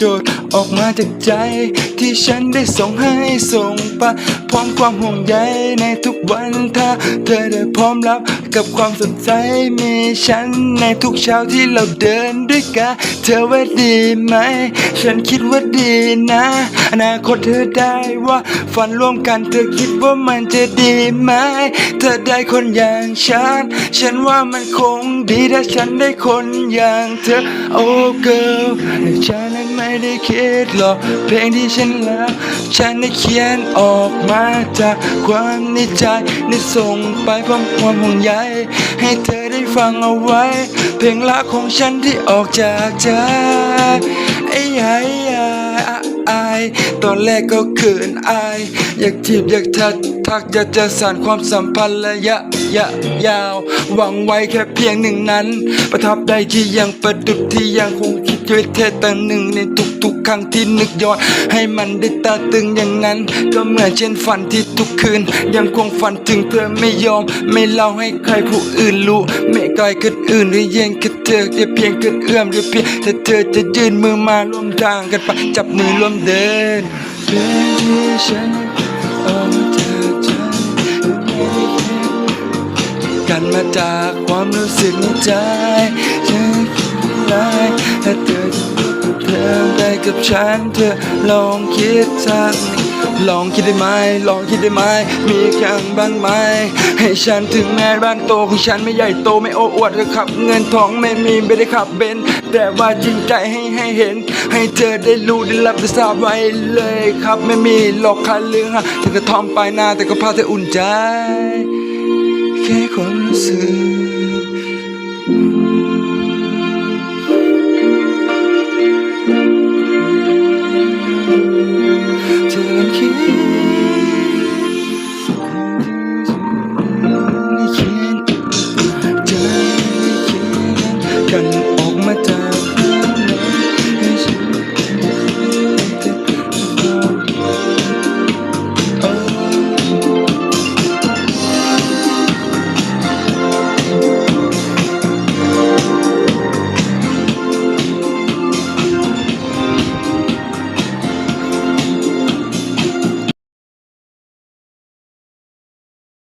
โดดออกมาจากใจที่ฉันได้ส่งให้ส่งไปพร้อมความห่วงใยในทุกวันถ้าเธอได้พร้อมรับกับความสนใจมีฉันในทุกเช้าที่เราเดินด้วยกันเธอว่าดีไหม ฉันคิดว่าดีนะอนาคตเธอได้ว่าฝันร่วมกันเธอคิดว่ามันจะดีไหม เธอได้คนอย่างฉัน ฉันว่ามันคงดีถ้าฉันได้คนอย่างเธอโอ้ girl แต่ฉันนั้น ไม่ได้คิดหรอกเพลงที่ฉันรักฉันได้เขียนออกมาจากความในใจได้ส่งไปพร้อมความห่วงใยให้เธอได้ฟังเอาไว้ เพลงรักของฉันที่ออกจากใจไอ้ไอ้ไอ้อตอนแรกก็เขินอายอยากจีบอยากทักทักอยากจะสานความสัมพันธ์ระยะยะยาวหวังไว้แค่เพียงหนึ่งนั้น ประทับใจที่ยังประดุจที่ยังคง ดอยู่แค่แต่หนึ่งในทุกๆ ครั้งที่นึกย้อน ให้มันได้ตาตึงอย่างนั้น ก็เหมือนเช่นฝันที่ทุกคืน ยังคงฝันถึงเธอไม่ยอม ไม่เล่าให้ใครผู้อื่นรู้ ไม่ไกลกันอื่นหรือแย่งกันเธอแค่เพียงกันเอื้อมหรือเพียงแต่เธอจะยื่นมือมาร่วมทางกันไปจับมือร่วมเดินเป็นที่ฉันออกมาจากใจกันมาจากความรู้สึกในใจ ฉันคิดได้ถ้าเธอ กับฉันเธอลองคิดสักนิดลองคิดได้ไหมลองคิดได้ไหมมีครั้งบ้างไหมให้ฉันถึงแม้บ้านโตของฉันไม่ใหญ่โตไม่โอ้อวดก็ขับ เงินทองไม่มีไม่ได้ขับเบนแต่ว่าจริงใจให้ให้เห็น ให้เธอได้รู้ได้รับได้ทราบไว้เลยครับไม่มีหลอกคันเลือฮะเธอก็ทอมไปหน้าแต่ก็พาเธออุ่นใจ แค่ความรู้สึก ฉันออกมาจาก